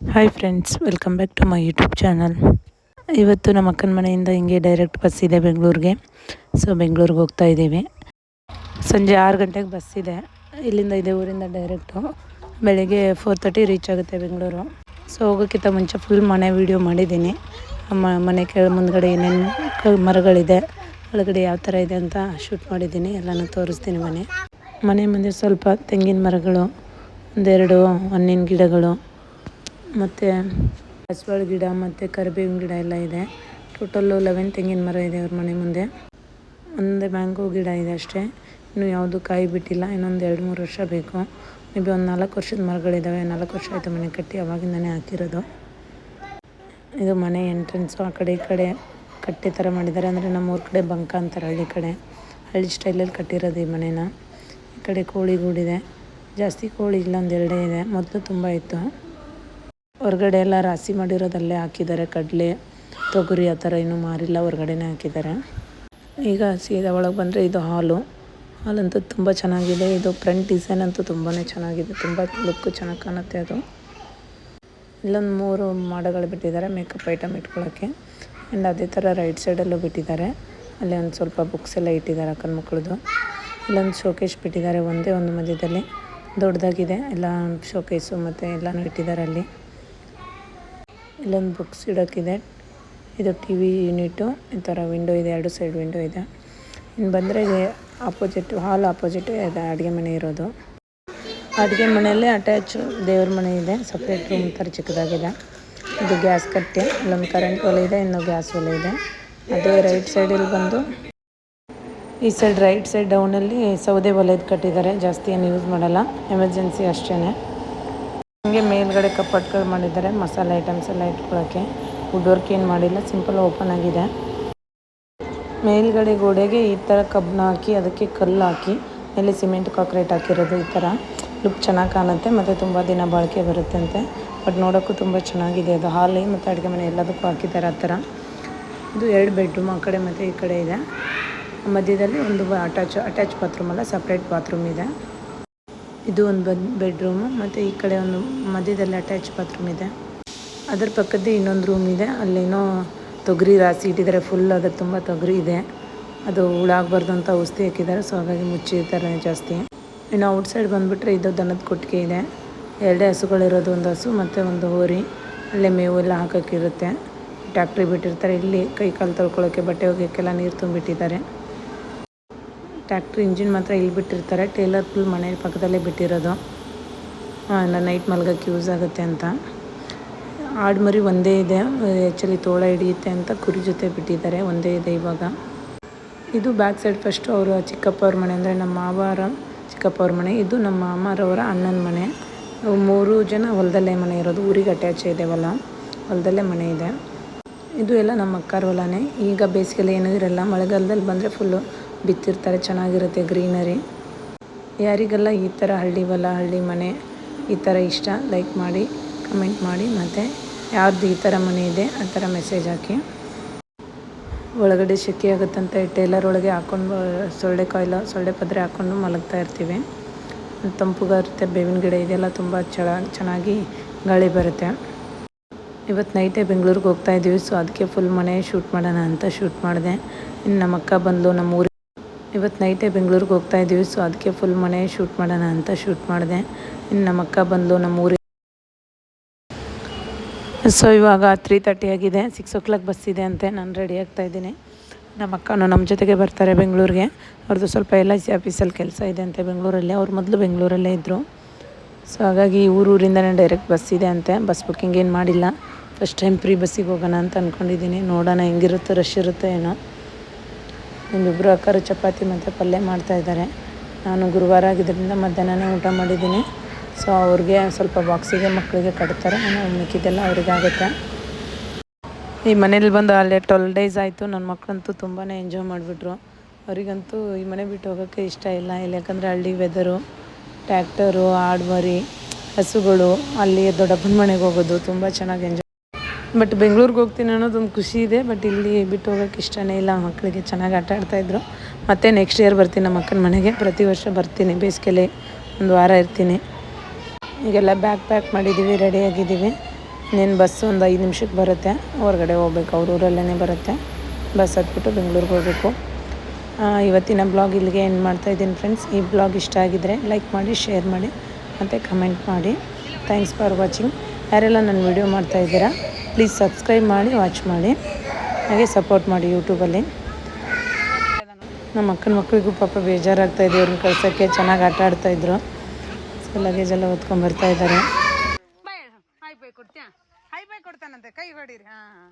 Hi friends welcome back to my YouTube channel ಇವತ್ತು ನಮ್ಮ ಅಕ್ಕನ ಮನೆಯಿಂದ ಹಿಂಗೆ ಡೈರೆಕ್ಟ್ ಬಸ್ ಇದೆ ಬೆಂಗಳೂರಿಗೆ. ಸೊ ಬೆಂಗಳೂರಿಗೆ ಹೋಗ್ತಾ ಇದ್ದೀವಿ. ಸಂಜೆ ಆರು ಗಂಟೆಗೆ ಬಸ್ ಇದೆ. ಇಲ್ಲಿಂದ ಇದೆ ಊರಿಂದ ಡೈರೆಕ್ಟು ಬೆಳಗ್ಗೆ ಫೋರ್ ತರ್ಟಿ ರೀಚ್ ಆಗುತ್ತೆ ಬೆಂಗಳೂರು. ಸೊ ಹೋಗೋಕ್ಕಿಂತ ಮುಂಚೆ ಫುಲ್ ಮನೆ ವೀಡಿಯೋ ಮಾಡಿದ್ದೀನಿ. ಮನೆ ಕೆಳ ಮುಂದ್ಗಡೆ ಏನೇನು ಮರಗಳಿದೆ, ಒಳಗಡೆ ಯಾವ ಥರ ಇದೆ ಅಂತ ಶೂಟ್ ಮಾಡಿದ್ದೀನಿ. ಎಲ್ಲನೂ ತೋರಿಸ್ತೀನಿ ಮನೆ. ಮನೆ ಮುಂದೆ ಸ್ವಲ್ಪ ತೆಂಗಿನ ಮರಗಳು, ಒಂದೆರಡು ಹಣ್ಣಿನ ಗಿಡಗಳು ಮತ್ತು ದಾಸವಾಳ ಗಿಡ ಮತ್ತು ಕರಿಬೇವಿನ ಗಿಡ ಎಲ್ಲ ಇದೆ. ಟೋಟಲ್ಲು ಲೆವೆನ್ ತೆಂಗಿನ ಮರ ಇದೆ ಅವ್ರ ಮನೆ ಮುಂದೆ. ಒಂದೇ ಮ್ಯಾಂಗೋ ಗಿಡ ಇದೆ ಅಷ್ಟೇ. ಇನ್ನು ಯಾವುದು ಕಾಯಿ ಬಿಟ್ಟಿಲ್ಲ. ಇನ್ನೊಂದು ಎರಡು ಮೂರು ವರ್ಷ ಬೇಕು. ಮೇ ಬಿ ಒಂದು ನಾಲ್ಕು ವರ್ಷದ ಮರಗಳಿದ್ದಾವೆ ನಾಲ್ಕು ವರ್ಷ ಆಯಿತು ಮನೆ ಕಟ್ಟಿ ಅವಾಗಿಂದನೇ ಹಾಕಿರೋದು. ಇದು ಮನೆ ಎಂಟ್ರೆನ್ಸು ಆ ಕಡೆ ಈ ಕಡೆ ಕಟ್ಟೆ ಥರ ಮಾಡಿದ್ದಾರೆ. ಅಂದರೆ ನಮ್ಮೂರ ಕಡೆ ಬಂಕ ಅಂತಾರೆ ಹಳ್ಳಿ ಕಡೆ. ಹಳ್ಳಿ ಸ್ಟೈಲಲ್ಲಿ ಕಟ್ಟಿರೋದು ಈ ಮನೇನ. ಈ ಕಡೆ ಕೋಳಿ ಗೂಡಿದೆ. ಜಾಸ್ತಿ ಕೋಳಿ ಇಲ್ಲ, ಒಂದು ಎರಡೇ ಇದೆ. ಮೊದಲು ತುಂಬ ಇತ್ತು. ಹೊರಗಡೆ ಎಲ್ಲ ರಾಶಿ ಮಾಡಿರೋದಲ್ಲೇ ಹಾಕಿದ್ದಾರೆ. ಕಡಲೆ, ತೊಗರಿ ಆ ಥರ ಇನ್ನೂ ಮಾರಿಲ್ಲ, ಹೊರಗಡೆನೇ ಹಾಕಿದ್ದಾರೆ. ಈಗ ಸೀದಾ ಒಳಗೆ ಬಂದರೆ ಇದು ಹಾಲು. ಹಾಲಂತೂ ತುಂಬ ಚೆನ್ನಾಗಿದೆ. ಇದು ಫ್ರಂಟ್ ಡಿಸೈನ್ ಅಂತೂ ತುಂಬಾ ಚೆನ್ನಾಗಿದೆ. ತುಂಬ ಲುಕ್ ಚೆನ್ನಾಗಿ ಕಾಣುತ್ತೆ ಅದು. ಇಲ್ಲೊಂದು ಮೂರು ಮಾಡಗಳು ಬಿಟ್ಟಿದ್ದಾರೆ, ಮೇಕಪ್ ಐಟಮ್ ಇಟ್ಕೊಳ್ಳೋಕ್ಕೆ. ಆ್ಯಂಡ್ ಅದೇ ಥರ ರೈಟ್ ಸೈಡಲ್ಲೂ ಬಿಟ್ಟಿದ್ದಾರೆ. ಅಲ್ಲಿ ಒಂದು ಸ್ವಲ್ಪ ಬುಕ್ಸ್ ಎಲ್ಲ ಇಟ್ಟಿದ್ದಾರೆ ಅಕ್ಕನ ಮಕ್ಕಳದು. ಇಲ್ಲೊಂದು ಶೋಕೇಶ್ ಬಿಟ್ಟಿದ್ದಾರೆ, ಒಂದೇ ಒಂದು ಮಧ್ಯದಲ್ಲಿ. ದೊಡ್ಡದಾಗಿದೆ. ಎಲ್ಲ ಶೋಕೇಸು ಮತ್ತು ಎಲ್ಲನೂ ಇಟ್ಟಿದ್ದಾರೆ ಅಲ್ಲಿ. ಇಲ್ಲೊಂದು ಬುಕ್ಸ್ ಇಡೋಕ್ಕಿದೆ. ಇದು ಟಿ ವಿ ಯೂನಿಟು, ಈ ಥರ ವಿಂಡೋ ಇದೆ, ಎರಡು ಸೈಡ್ ವಿಂಡೋ ಇದೆ. ಇನ್ನು ಬಂದರೆ ಆಪೋಸಿಟ್, ಹಾಲ್ ಆಪೋಸಿಟ್ ಇದೆ, ಅಡುಗೆ ಮನೆ ಇರೋದು. ಅಡುಗೆ ಮನೆಯಲ್ಲೇ ಅಟ್ಯಾಚ್ ದೇವ್ರ ಮನೆ ಇದೆ, ಸಪ್ರೇಟ್ ರೂಮ್ ಥರ ಚಿಕ್ಕದಾಗಿದೆ. ಇದು ಗ್ಯಾಸ್ ಕಟ್ಟೆ, ಇಲ್ಲೊಂದು ಕರೆಂಟ್ ಒಲೆ ಇದೆ, ಇನ್ನು ಗ್ಯಾಸ್ ಒಲೆ ಇದೆ. ಅದೇ ರೈಟ್ ಸೈಡಲ್ಲಿ ಬಂದು, ಈ ಸೈಡ್ ರೈಟ್ ಸೈಡ್ ಡೌನಲ್ಲಿ ಸೌದೆ ಒಲೆದು ಕಟ್ಟಿದ್ದಾರೆ. ಜಾಸ್ತಿ ಏನು ಯೂಸ್ ಮಾಡಲ್ಲ, ಎಮರ್ಜೆನ್ಸಿ ಅಷ್ಟೇ ಹಂಗೆ ಮೇಲ್ಗಡೆ ಕಪ್ಪಟ್ಗಳು ಮಾಡಿದ್ದಾರೆ, ಮಸಾಲೆ ಐಟಮ್ಸ್ ಎಲ್ಲ ಇಟ್ಕೊಳ್ಳೋಕ್ಕೆ. ವುಡ್ ವರ್ಕ್ ಏನು ಮಾಡಿಲ್ಲ ಸಿಂಪಲ್ ಓಪನ್ ಆಗಿದೆ. ಮೇಲ್ಗಡೆ ಗೋಡೆಗೆ ಈ ಥರ ಕಬ್ಬನ್ನ ಹಾಕಿ, ಅದಕ್ಕೆ ಕಲ್ಲು ಹಾಕಿ, ಮೇಲೆ ಸಿಮೆಂಟ್, ಕಾಕ್ರೇಟ್ ಹಾಕಿರೋದು ಈ ಥರ ಲುಕ್ ಚೆನ್ನಾಗಿ ಕಾಣುತ್ತೆ, ಮತ್ತು ತುಂಬ ದಿನ ಬಾಳಿಕೆ ಬರುತ್ತೆ ಅಂತೆ ಬಟ್ ನೋಡೋಕ್ಕೂ ತುಂಬ ಚೆನ್ನಾಗಿದೆ ಅದು. ಹಾಲಿ ಮತ್ತು ಅಡುಗೆ ಮನೆ ಎಲ್ಲದಕ್ಕೂ ಹಾಕಿದ್ದಾರೆ ಆ ಥರ ಇದು ಎರಡು ಬೆಡ್ರೂಮ್ ಆ ಕಡೆ ಮತ್ತು ಈ ಕಡೆ ಇದೆ. ಮಧ್ಯದಲ್ಲಿ ಒಂದು ಅಟ್ಯಾಚ್ ಅಟ್ಯಾಚ್ ಬಾತ್ರೂಮ್ ಅಲ್ಲ ಸಪ್ರೇಟ್ ಬಾತ್ರೂಮ್ ಇದೆ. ಇದು ಒಂದು ಬೆಡ್ ಬೆಡ್ರೂಮು ಮತ್ತು ಈ ಕಡೆ ಒಂದು ಮಧ್ಯದಲ್ಲಿ ಅಟ್ಯಾಚ್ ಬಾತ್ರೂಮ್ ಇದೆ. ಅದರ ಪಕ್ಕದ ಇನ್ನೊಂದು ರೂಮ್ ಇದೆ. ಅಲ್ಲೇನೋ ತೊಗರಿ ರಾಸಿ ಇಟ್ಟಿದ್ದಾರೆ. ಫುಲ್ ಅದ್ರ ತುಂಬ ತೊಗರಿ ಇದೆ. ಅದು ಹುಳಾಗಬಾರ್ದು ಅಂತ ಔಷಧಿ ಹಾಕಿದ್ದಾರೆ. ಸೊ ಹಾಗಾಗಿ ಮುಚ್ಚಿರ್ತಾರೆ ಜಾಸ್ತಿ. ಇನ್ನು ಔಟ್ ಸೈಡ್ ಬಂದುಬಿಟ್ರೆ ಇದು ದನದ ಕೊಟ್ಟಿಗೆ ಇದೆ. ಎರಡೇ ಹಸುಗಳಿರೋದು ಒಂದು ಹಸು ಮತ್ತು ಒಂದು ಹೋರಿ. ಅಲ್ಲೇ ಮೇವು ಎಲ್ಲ ಹಾಕೋಕ್ಕಿರುತ್ತೆ ಟ್ಯಾಕ್ಟ್ರಿ ಬಿಟ್ಟಿರ್ತಾರೆ. ಇಲ್ಲಿ ಕೈ ಕಾಲು ತೊಳ್ಕೊಳ್ಳೋಕ್ಕೆ ಬಟ್ಟೆ ಒಗೆಯೋಕ್ಕೆಲ್ಲ ನೀರು ತುಂಬಿಟ್ಟಿದ್ದಾರೆ. ಟ್ಯಾಕ್ಟ್ರಿ ಇಂಜಿನ್ ಮಾತ್ರ ಇಲ್ಲಿ ಬಿಟ್ಟಿರ್ತಾರೆ. ಟೇಲರ್ ಫುಲ್ ಮನೆ ಪಕ್ಕದಲ್ಲೇ ಬಿಟ್ಟಿರೋದು. ನೈಟ್ ಮಲ್ಗಕ್ಕೆ ಯೂಸ್ ಆಗುತ್ತೆ ಅಂತ. ಆಡುಮರಿ ಒಂದೇ ಇದೆ. ಆ್ಯಕ್ಚುಲಿ ತೋಳ ಹಿಡಿಯುತ್ತೆ ಅಂತ ಕುರಿ ಜೊತೆ ಬಿಟ್ಟಿದ್ದಾರೆ. ಒಂದೇ ಇದೆ ಇವಾಗ. ಇದು ಬ್ಯಾಕ್ ಸೈಡ್ ಫಸ್ಟು ಅವರು ಚಿಕ್ಕಪ್ಪ ಅವ್ರ ಮನೆ ಅಂದರೆ ನಮ್ಮ ಮಾವಾರ ಚಿಕ್ಕಪ್ಪ ಅವ್ರ ಮನೆ. ಇದು ನಮ್ಮ ಮಾಮಾರವರ ಅಣ್ಣನ ಮನೆ. ಮೂರು ಜನ ಹೊಲದಲ್ಲೇ ಮನೆ ಇರೋದು. ಊರಿಗೆ ಅಟ್ಯಾಚ್ ಇದೆ ಹೊಲ ಹೊಲದಲ್ಲೇ ಮನೆ ಇದೆ. ಇದು ಎಲ್ಲ ನಮ್ಮ ಅಕ್ಕಾರ ಹೊಲನೇ. ಈಗ ಬೇಸಿಗೆಲ್ಲ ಏನೂ ಇರಲ್ಲ. ಮಳೆಗಾಲದಲ್ಲಿ ಬಂದರೆ ಫುಲ್ಲು ಬಿತ್ತಿರ್ತಾರೆ, ಚೆನ್ನಾಗಿರುತ್ತೆ ಗ್ರೀನರಿ. ಯಾರಿಗೆಲ್ಲ ಈ ಥರ ಹಳ್ಳಿ ಹೊಲ, ಹಳ್ಳಿ ಮನೆ ಈ ಥರ ಇಷ್ಟ, ಲೈಕ್ ಮಾಡಿ, ಕಮೆಂಟ್ ಮಾಡಿ. ಮತ್ತು ಯಾರ್ದು ಈ ಥರ ಮನೆ ಇದೆ, ಆ ಥರ ಮೆಸೇಜ್ ಹಾಕಿ. ಒಳಗಡೆ ಶೆಕೆ ಆಗುತ್ತಂತ ಟೇಲರ್ ಒಳಗೆ ಹಾಕ್ಕೊಂಡು ಸೊಳ್ಳೆ ಕಾಯಿಲ, ಸೊಳ್ಳೆ ಪದ್ರೆ ಹಾಕ್ಕೊಂಡು ಮಲಗ್ತಾ ಇರ್ತೀವಿ. ತಂಪುಗಾರುತ್ತೆ, ಬೇವಿನ ಗಿಡ ಇದೆಲ್ಲ ತುಂಬ ಚಳ, ಚೆನ್ನಾಗಿ ಗಾಳಿ ಬರುತ್ತೆ. ಇವತ್ತು ನೈಟೇ ಬೆಂಗಳೂರಿಗೆ ಹೋಗ್ತಾ ಇದ್ದೀವಿ ಸೊ ಅದಕ್ಕೆ ಫುಲ್ ಮನೆ ಶೂಟ್ ಮಾಡೋಣ ಅಂತ ಶೂಟ್ ಮಾಡಿದೆ. ಇನ್ನು ನಮ್ಮಕ್ಕ ಬಂದು ನಮ್ಮ ಊರಿಗೆ ಇವತ್ತು ನೈಟೇ ಬೆಂಗಳೂರಿಗೆ ಹೋಗ್ತಾ ಇದ್ದೀವಿ ಸೊ ಅದಕ್ಕೆ ಫುಲ್ ಮನೆ ಶೂಟ್ ಮಾಡೋಣ ಅಂತ ಶೂಟ್ ಮಾಡಿದೆ. ಇನ್ನು ನಮ್ಮ ಅಕ್ಕ ಬಂದು ನಮ್ಮ ಊರಿಗೆ ಸೊ ಇವಾಗ ತ್ರೀ ತರ್ಟಿ ಆಗಿದೆ ಸಿಕ್ಸ್ ಓ ಕ್ಲಾಕ್ ಬಸ್ ಇದೆ ಅಂತೆ, ನಾನು ರೆಡಿ ಆಗ್ತಾ ಇದ್ದೀನಿ. ನಮ್ಮ ಅಕ್ಕನೂ ನಮ್ಮ ಜೊತೆಗೆ ಬರ್ತಾರೆ ಬೆಂಗಳೂರಿಗೆ. ಅವ್ರದ್ದು ಸ್ವಲ್ಪ ಎಲ್ ಐ ಸಿ ಆಫೀಸಲ್ಲಿ ಕೆಲಸ ಇದೆ ಅಂತೆ ಬೆಂಗಳೂರಲ್ಲಿ, ಅವ್ರು ಮೊದಲು ಬೆಂಗಳೂರಲ್ಲೇ ಇದ್ದರು ಸೊ ಹಾಗಾಗಿ ಊರೂರಿಂದನೇ ಡೈರೆಕ್ಟ್ ಬಸ್ ಇದೆ ಅಂತೆ ಬಸ್ ಬುಕ್ಕಿಂಗ್ ಏನು ಮಾಡಿಲ್ಲ. ಫಸ್ಟ್ ಟೈಮ್ ಫ್ರೀ ಬಸ್ಸಿಗೆ ಹೋಗೋಣ ಅಂತ ಅಂದ್ಕೊಂಡಿದ್ದೀನಿ ನೋಡೋಣ ಹೆಂಗಿರುತ್ತೋ ರಶ್ ಇರುತ್ತೆ ಏನೋ. ನಿಮ್ಮಿಬ್ಬರು ಅಕ್ಕರು ಚಪಾತಿ ಮತ್ತು ಪಲ್ಯ ಮಾಡ್ತಾಯಿದ್ದಾರೆ ನಾನು ಗುರುವಾರ ಆಗಿದ್ದರಿಂದ ಮಧ್ಯಾಹ್ನನೇ ಊಟ ಮಾಡಿದ್ದೀನಿ. ಸೊ ಅವ್ರಿಗೆ ಸ್ವಲ್ಪ ಬಾಕ್ಸಿಗೆ ಮಕ್ಕಳಿಗೆ ಕಟ್ತಾರೆ. ನಾನು ಮಿಕ್ಕಿದ್ದೆಲ್ಲ ಅವ್ರಿಗಾಗುತ್ತೆ ಈ ಮನೇಲಿ ಬಂದು ಅಲ್ಲೇ ಟ್ವೆಲ್ ಡೇಸ್ ಆಯಿತು. ನನ್ನ ಮಕ್ಕಳಂತೂ ತುಂಬಾ ಎಂಜಾಯ್ ಮಾಡಿಬಿಟ್ರು. ಅವರಿಗಂತೂ ಈ ಮನೆ ಬಿಟ್ಟು ಹೋಗೋಕ್ಕೆ ಇಷ್ಟ ಇಲ್ಲ. ಇಲ್ಲ ಯಾಕಂದರೆ ಹಳ್ಳಿ ವೆದರು ಟ್ಯಾಕ್ಟರು ಆಡ್ಮರಿ ಹಸುಗಳು, ಅಲ್ಲಿ ದೊಡ್ಡಪ್ಪನ ಮನೆಗೆ ಹೋಗೋದು ತುಂಬ ಚೆನ್ನಾಗಿ ಎಂಜಾಯ್ ಬಟ್ ಬೆಂಗ್ಳೂರಿಗೆ ಹೋಗ್ತೀನಿ ಅನ್ನೋದೊಂದು ಖುಷಿ ಇದೆ, ಬಟ್ ಇಲ್ಲಿ ಬಿಟ್ಟು ಹೋಗೋಕೆ ಇಷ್ಟನೇ ಇಲ್ಲ. ಮಕ್ಕಳಿಗೆ ಚೆನ್ನಾಗಿ ಆಟ ಆಡ್ತಾಯಿದ್ರು ಮತ್ತು ನೆಕ್ಸ್ಟ್ ಇಯರ್ ಬರ್ತೀನಿ ನಮ್ಮ ಅಕ್ಕನ ಮನೆಗೆ. ಪ್ರತಿ ವರ್ಷ ಬರ್ತೀನಿ, ಬೇಸಿಗೆಲಿ ಒಂದು ವಾರ ಇರ್ತೀನಿ. ಈಗೆಲ್ಲ ಬ್ಯಾಗ್ ಪ್ಯಾಕ್ ಮಾಡಿದ್ದೀವಿ ರೆಡಿಯಾಗಿದ್ದೀವಿ ಇನ್ನೇನು ಬಸ್ ಒಂದು ಐದು ನಿಮಿಷಕ್ಕೆ ಬರುತ್ತೆ. ಹೊರಗಡೆ ಹೋಗ್ಬೇಕು, ಅವ್ರ ಊರಲ್ಲೇ ಬರುತ್ತೆ. ಬಸ್ ಹತ್ಬಿಟ್ಟು ಬೆಂಗಳೂರಿಗೆ ಹೋಗಬೇಕು. ಇವತ್ತಿನ ಬ್ಲಾಗ್ ಇಲ್ಲಿಗೆ ಏನು ಮಾಡ್ತಾ ಇದ್ದೀನಿ ಫ್ರೆಂಡ್ಸ್ ಈ ಬ್ಲಾಗ್ ಇಷ್ಟ ಆಗಿದ್ದರೆ ಲೈಕ್ ಮಾಡಿ ಶೇರ್ ಮಾಡಿ, ಮತ್ತು ಕಮೆಂಟ್ ಮಾಡಿ. ಥ್ಯಾಂಕ್ಸ್ ಫಾರ್ ವಾಚಿಂಗ್ ಯಾರೆಲ್ಲ ನನ್ನ ವಿಡಿಯೋ ಮಾಡ್ತಾ ಇದ್ದೀರಾ ಪ್ಲೀಸ್ ಸಬ್ಸ್ಕ್ರೈಬ್ ಮಾಡಿ ವಾಚ್ ಮಾಡಿ. ಹಾಗೆ ಸಪೋರ್ಟ್ ಮಾಡಿ ಯೂಟ್ಯೂಬಲ್ಲಿ ನಮ್ಮ ಅಕ್ಕನ ಮಕ್ಕಳಿಗೂ ಪಾಪ ಬೇಜಾರಾಗ್ತಾ ಇದೆ, ಅವ್ರನ್ನ ಕಳ್ಸೋಕ್ಕೆ ಚೆನ್ನಾಗಿ ಆಟ ಆಡ್ತಾಯಿದ್ರು ಸೊ ಲಗೇಜ್ ಎಲ್ಲ ಹೊತ್ಕೊಂಡ್ ಬರ್ತಾ ಇದ್ದಾರೆ. ಕೊಡ್ತಾನಂತೆ. ಕೈ ಹಾಂ ಹಾಂ.